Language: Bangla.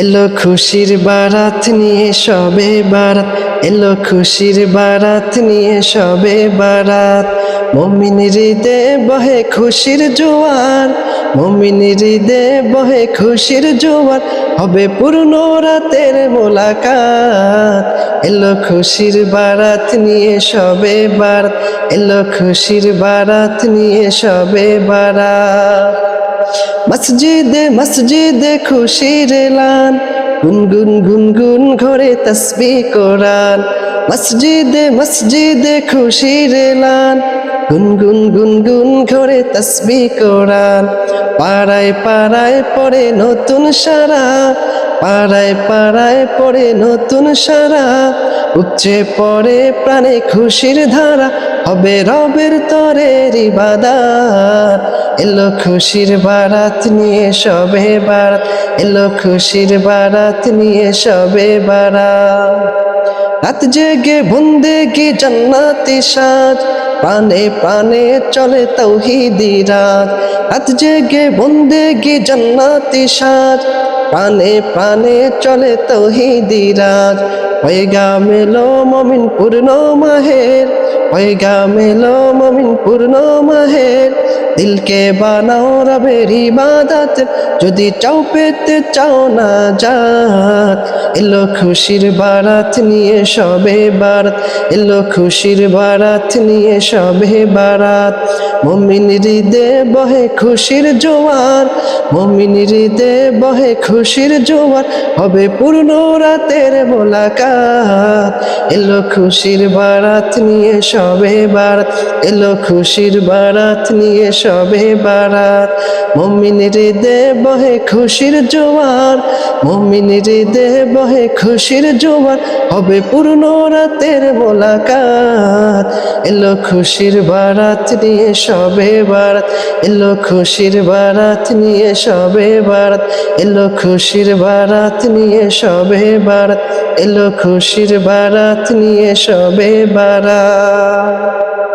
এলো খুশির বারাত নিয়ে সবে বারাত, এলো খুশির বারাত নিয়ে সবে বারাত। মমিন হৃদে বহে খুশির জোয়ার, মমিন হৃদে বহে খুশির জোয়ার, হবে পূর্ণ রাতের মোলাকাত। এলো খুশির বারাত নিয়ে সবে বারাত, এলো খুশির বারাত নিয়ে সবে বারাত। মসজিদে মসজিদে খুশির এলান। গুনগুন গুনগুন ঘরে তসবি কোরআন। মসজিদে মসজিদে খুশির এলান। গুনগুন গুনগুন ঘরে তসবি কোরআন। পাড়ায় পাড়ায় পড়ে নতুন সারা। পাড়ায় পাড়ায় পড়ে নতুন সারা। উচ্চে পড়ে প্রাণে খুশির ধারা। হবে রবের তরের ইবাদাত এলো খুশির বারাত নিয়ে সবে বারাত। এলো খুশির বারাত নিয়ে সবে বারাত। রাত জেগে বন্দেগি জান্নাতি সাজ। প্রাণে প্রাণে চলে তৌহিদি রাত। রাত জেগে বন্দেগি জান্নাতি সাজ। প্রাণে প্রাণে চলে তহিদিরাজ। পয়গা মেলো মমিন পূর্ণ মাহের। পয়গা মেলো মমিন পূর্ণ মাহের। দিলকে বানাও রবের ইবাদত। যদি চাও পেতে চাও না যাত এলো খুশির বারাত নিয়ে সবে বারাত। এলো খুশির বারাত নিয়ে সবে বারাত। মমিন হৃদে বহে খুশির জোয়ার। মমিন হৃদে বহে খুশির জোয়ার। হবে পূর্ণ রাতের মোলাকাত। এলো খুশির বারাত নিয়ে সবে বারাত। এলো খুশির বারাত নিয়ে সবে বারাত। মমিন হৃদে বহে খুশির জোয়ার। মমিন হৃদে বহে খুশির জোয়ার। হবে পূর্ণ রাতের মোলাকাত। এলো খুশির বারাত নিয়ে সবে বারাত। এলো খুশির বারাত নিয়ে সবে বারাত। এলো খুশির বারাত নিয়ে সবে বারাত। এলো খুশির বারাত নিয়ে সবে বারাত।